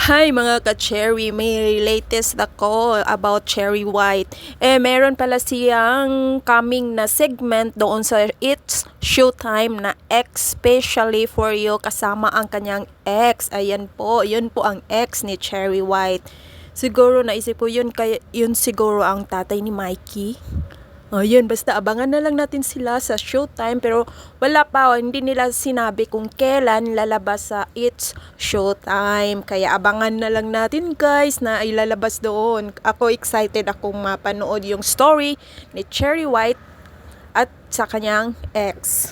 Hi mga ka-cherry, may latest ako about Cherry White. Eh, meron pala siyang coming na segment doon sa It's Showtime na especially for you kasama ang kanyang ex. Ayan po, yun po ang ex ni Cherry White. Siguro naisip po yun, kaya, yun siguro ang tatay ni Mikey. Oh, yun, basta abangan na lang natin sila sa showtime pero wala pa, oh, hindi nila sinabi kung kailan lalabas sa It's Showtime. Kaya abangan na lang natin guys na ilalabas doon. Ako excited akong mapanood yung story ni Cherry White at sa kanyang ex.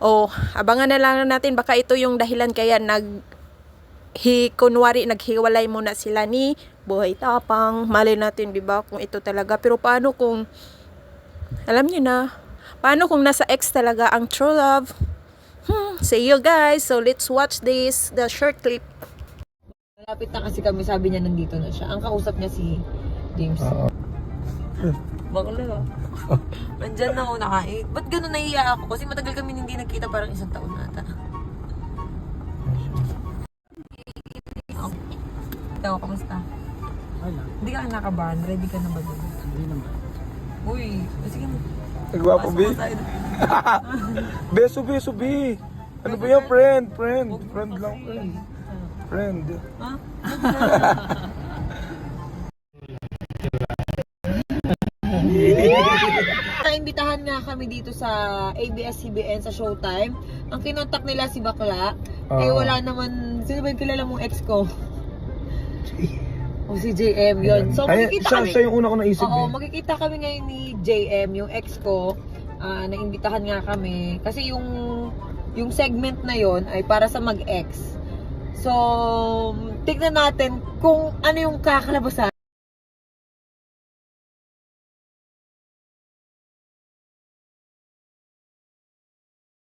Oh, abangan na lang natin baka ito yung dahilan kaya nag hi kunwari naghiwalay muna sila ni Buhay Tapang. Mali natin 'di ba kung ito talaga. Pero paano kung alam niyo na, paano kung nasa ex talaga ang true love? Hmm, see you guys. So let's watch this, the short clip. Malapit na kasi kami, sabi niya nandito na siya. Ang kausap niya si James. Bakla. Nandyan na ako nakain. Ba't gano'n nahiya ako? Kasi matagal kami hindi nagkita parang isang taon nata. Ikaw, kamusta? Wala. Hindi ka nakabahan? Ready ka na ba dun? Hindi naman. Uy, sige. Nagwapo, pasok Bi. na tayo. Beso, beso, Bi. Ano ba yan, friend? Friend. Friend lang. Uy. Friend. Ha? Naimbitahan nga kami dito sa ABS-CBN sa Showtime. Ang kinontak nila si Bakla. eh Oo. wala naman, sino ba yung kilala mong ex ko? o si JM yun. So Ay, makikita siya, kami. siya yung una ko naisip. Oo, eh. makikita kami ngayon ni JM, yung ex ko. Ah, naimbitahan nga kami. Kasi yung yung segment na yon ay para sa mag-ex. So, tignan natin kung ano yung kakalabasan.